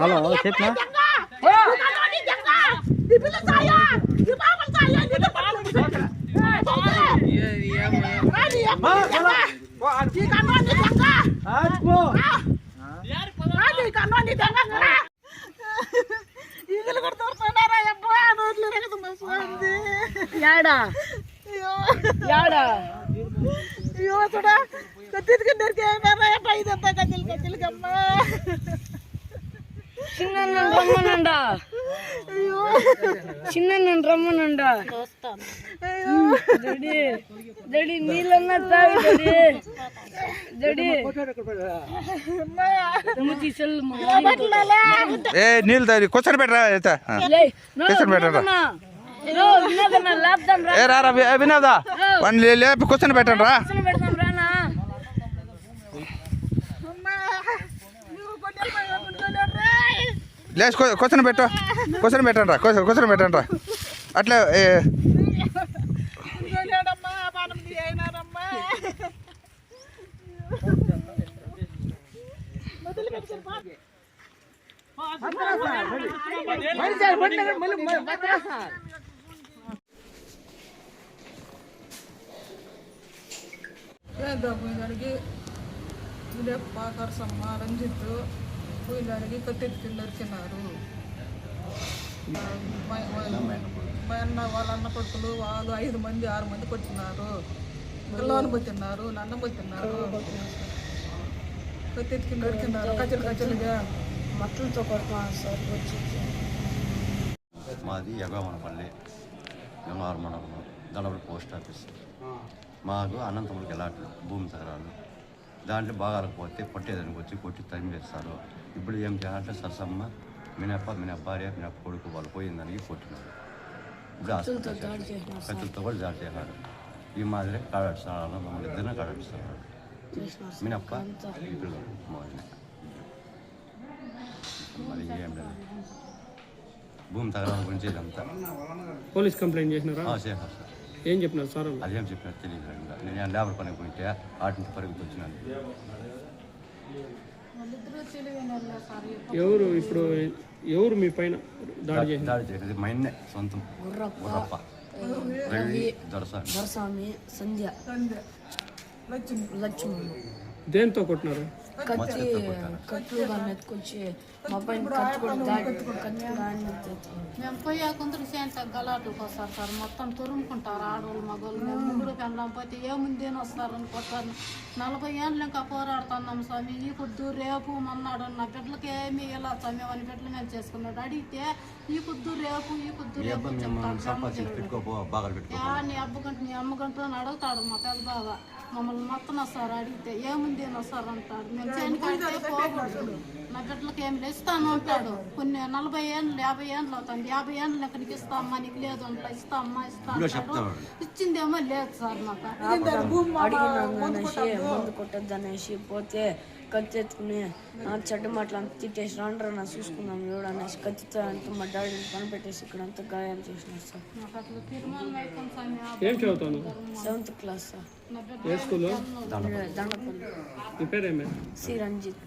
Hello చెప్పిన ఈగలు ಯಾಡ ಅಯ್ಯೋ ಸೊಡ ಕತ್ತಿದ್ಕೊಂಡಿರ್ಕೆ ಮಾರಾಯಪ್ಪ ಇದಪ್ಪ ಅಯ್ಯೋ. ಚಿನ್ನಣ್ಣನ ರಮ್ಮನಂಡ ಅಯ್ಯೋ ನೀಲನ್ನ ಏ ನೀಲ್ ದಾರಿ ಕೊಸರ್ ಆಯ್ತಾ? ಕೊಸರ್ ఏ రా. వినోదా వాడిని లేపి కూర్చొని పెట్టండి రా లేచి కూర్చొని పెట్టు కూర్చొని పెట్టండి రా కూర్చొని పెట్టండి రా అట్లే ఏ, పోయినాడికి ఇదే పాకర్సమ్మ రంజిత్ పోయినాడికి కత్తెత్తుకుని నరికినారు మా- అన్న వాళ్ళ అన్న కొడుకులు వాళ్ళు ఐదు మంది ఆరు మంది కొట్టినారు. పిల్లలు పోతున్నారు నన్ను పోతున్నారు. కత్తెత్తుకుని నరికినారు కచ్చలు కచ్చలుగా మట్టలతో కొడుతున్నాను సార్ వచ్చి మాది యగమనపల్లి మండలం దళవరి పోస్ట్ ఆఫీస్. మాకు అనంతపురికి ఎలాంటి భూమి తగరాలు దాంట్లో భాగాలకు పోతే కొట్టేదానికి వచ్చి కొట్టి తరిమేస్తారు ఇప్పుడు ఏం చేయాలంటే సరసమ్మ మినప్ప మిన భార్య మిన కొడుకు వాళ్ళు పోయిందానికి కొట్టినారు. ఇప్పుడు. కత్తులతో కూడా జాడి చేశారు ఈ మాదిరి కాడాడుస్తున్నారు మమ్మల్ని ఇద్దరిని కాడాడుస్తున్నారు మినప్ప ఇప్పుడు మరి ఏం లేదు. భూమి తగరాల గురించి ఇదంతా. పోలీస్ కంప్లైంట్ చేసినారా? ఆ, చేశారు సార్. ఏం చెప్పినారు సార్? అదేం చెప్పినా తెలియదు నేను లేబర్ పనికి పోయింటే ఆటి నుంచి పరిగెత్తి వచ్చినాను. ఎవరు ఇప్పుడు ఎవరు మీ పైన దాడి చేసిన దాడి చేసేది మా ఇన్నే సొంతం గుర్రప్ప రవి దొరస్వామి సంధ్య. లక్ష్మణ్ దేంతో కొట్టినారు? కత్తి కత్తులు దాన్ని ఎత్తుకొచ్చి మా పైన కత్తి కూడా దాడి కత్తి కూడా ఆయన ఎత్తుకొచ్చి. మేము పోయే కొందరు చేయంత గలాటుకు వస్తారు సార్ మొత్తం తురుముకుంటారు ఆడవాళ్ళు మగవాళ్ళు మేము ముగ్గురు పెళ్ళాం పోతే ఏముంది అని వస్తారు అనుకుంటారు నలభై ఏళ్ళు ఇంకా పోరాడుతున్నాం స్వామి ఈ పొద్దు రేపు మన్నాడు నా బిడ్డలకి ఏమి ఇలా స్వామి అని బిడ్డలు మేము చేసుకున్నాడు అడిగితే ఈ పొద్దు రేపు ఈ పొద్దు రేపు బాగా నీ అబ్బగంట నీ అమ్మగంట అని అడుగుతాడు మా పెద్ద బావ మమ్మల్ని మొత్తం వస్తారు అడిగితే ఏముంది అని వస్తారు అంటాడు మేము పోకూడదు నా బిడ్డలకి ఏం లేదు ఇస్తాను అంటాడు. కొన్ని నలభై ఏళ్ళు యాభై ఏళ్ళు అవుతుంది యాభై ఏళ్ళు లెక్క నీకు ఇస్తామ్మా నీకు లేదు అంట ఇస్తామ్మా ఇస్తా ఇచ్చిందేమో లేదు సార్ మాకు ముందు కొట్టద్దు అనేసి పోతే కత్తి ఎత్తుకుని చెడ్డ మాటలు అంత తిట్టేసి రాండ్రా నా చూసుకున్నాం ఎవడు అనేసి కత్తితో అంతా మా డాడీని పని పెట్టేసి ఇక్కడ అంతా గాయం చేసినారు సార్. ఏం చదువుతాను సెవెంత్ క్లాస్ సార్. ఏ స్కూల్లో దండపల్లి. సి రంజిత్.